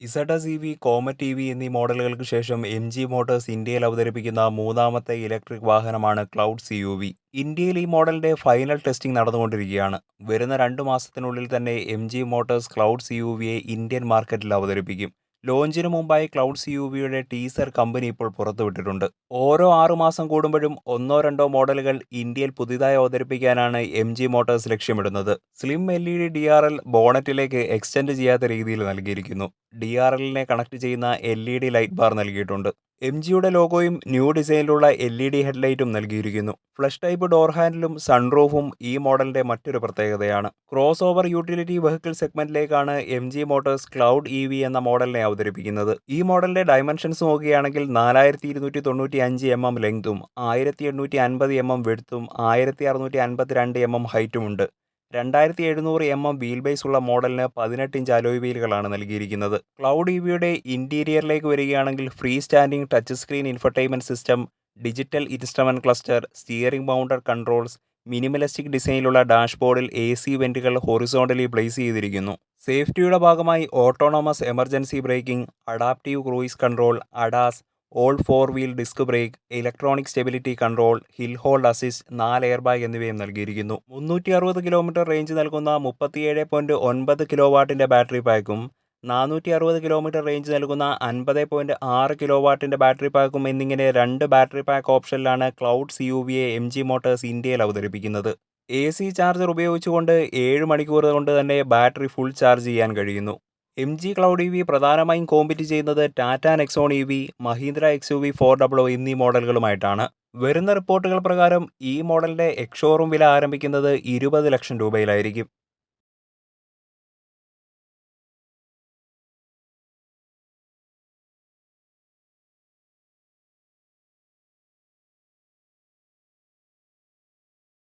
Z S E V Comet E V എന്നീ മോഡലുകൾക്ക് ശേഷം എം ജി മോട്ടോഴ്സ് ഇന്ത്യയിൽ അവതരിപ്പിക്കുന്ന മൂന്നാമത്തെ ഇലക്ട്രിക് വാഹനമാണ് ക്ലൗഡ് സി യു വി. ഇന്ത്യയിൽ ഈ മോഡലിന്റെ ഫൈനൽ ടെസ്റ്റിംഗ് നടന്നുകൊണ്ടിരിക്കുകയാണ്. വരുന്ന രണ്ടു മാസത്തിനുള്ളിൽ തന്നെ M G motors cloud C U വിയെ Indian മാർക്കറ്റിൽ അവതരിപ്പിക്കും. ലോഞ്ചിന് മുമ്പായി ക്ലൗഡ് സി യു വിയുടെ ടീസർ കമ്പനി ഇപ്പോൾ പുറത്തുവിട്ടിട്ടുണ്ട് ഓരോ ആറുമാസം കൂടുമ്പോഴും ഒന്നോ രണ്ടോ മോഡലുകൾ ഇന്ത്യയിൽ പുതിയതായി അവതരിപ്പിക്കാനാണ് എം ജി മോട്ടോഴ്സ് ലക്ഷ്യമിടുന്നത്. Slim L E D D R L ബോണറ്റിലേക്ക് extend ചെയ്യാത്ത രീതിയിൽ നൽകിയിരിക്കുന്നു. ഡി ആർ എല്ലിനെ കണക്ട് ചെയ്യുന്ന L E D light bar നൽകിയിട്ടുണ്ട്. എം ജിയുടെ ലോഗോയും ന്യൂ ഡിസൈനിലുള്ള എൽ ഇ ഡി ഹെഡ്ലൈറ്റും നൽകിയിരിക്കുന്നു. ഫ്ലഷ് ടൈപ്പ് ഡോർ ഹാൻഡിലും സൺറൂഫും ഈ മോഡലിന്റെ മറ്റൊരു പ്രത്യേകതയാണ്. Crossover utility vehicle സെഗ്മെന്റിലേക്കാണ് M G motors cloud E V എന്ന മോഡലിനെ അവതരിപ്പിക്കുന്നത്. ഈ മോഡലിന്റെ ഡയമെൻഷൻസ് നോക്കുകയാണെങ്കിൽ നാലായിരത്തി ഇരുന്നൂറ്റി തൊണ്ണൂറ്റി അഞ്ച് എം എം ലെങ്തും ആയിരത്തി എണ്ണൂറ്റി അൻപത് എം എം വെടുത്തും ആയിരത്തി അറുന്നൂറ്റി അൻപത്തി രണ്ട് എം എം ഹൈറ്റുമുണ്ട്. രണ്ടായിരത്തി എഴുന്നൂറ് എം എം വീൽ ബേസ് ഉള്ള മോഡലിന് പതിനെട്ട് ഇഞ്ച് അലോയ് വീലുകളാണ് നൽകിയിരിക്കുന്നത്. ക്ലൗഡ് ഇ വിയുടെ ഇന്റീരിയറിലേക്ക് വരികയാണെങ്കിൽ free standing touch screen infotainment system digital instrument cluster steering mounted controls minimalistic ഡിസൈനിലുള്ള ഡാഷ്ബോർഡിൽ എ സി വെന്റുകൾ ഹൊറിസോണ്ടലി പ്ലേസ് ചെയ്തിരിക്കുന്നു. സേഫ്റ്റിയുടെ ഭാഗമായി autonomous emergency braking adaptive cruise control ADAS all four wheel disc brake electronic stability control hill hold assist നാല് air bag എന്നിവയും നൽകിയിരിക്കുന്നു. മുന്നൂറ്റി അറുപത് കിലോമീറ്റർ റേഞ്ച് നൽകുന്ന മുപ്പത്തിയേഴ് പോയിന്റ് ഒൻപത് കിലോ വാട്ടിന്റെ ബാറ്ററി പാക്കും നാനൂറ്റി അറുപത് കിലോമീറ്റർ റേഞ്ച് നൽകുന്ന അൻപത് പോയിന്റ് ആറ് കിലോ വാട്ടിന്റെ ബാറ്ററി പാക്കും എന്നിങ്ങനെ രണ്ട് ബാറ്ററി പാക്ക് ഓപ്ഷനിലാണ് cloud C U V A M G motors ഇന്ത്യയിൽ അവതരിപ്പിക്കുന്നത്. എ സി ചാർജർ ഉപയോഗിച്ചുകൊണ്ട് ഏഴ് മണിക്കൂർ കൊണ്ട് തന്നെ ബാറ്ററി ഫുൾ ചാർജ് ചെയ്യാൻ കഴിയുന്നു. M G cloud E V പ്രധാനമായും കോമ്പറ്റ് ചെയ്യുന്നത് Tata Nexon E V Mahindra X U V four W എന്നീ മോഡലുകളുമായിട്ടാണ്. വരുന്ന റിപ്പോർട്ടുകൾ പ്രകാരം ഈ മോഡലിന്റെ എക്സ് ഷോറൂം വില ആരംഭിക്കുന്നത് ഇരുപത് ലക്ഷം രൂപയിലായിരിക്കും.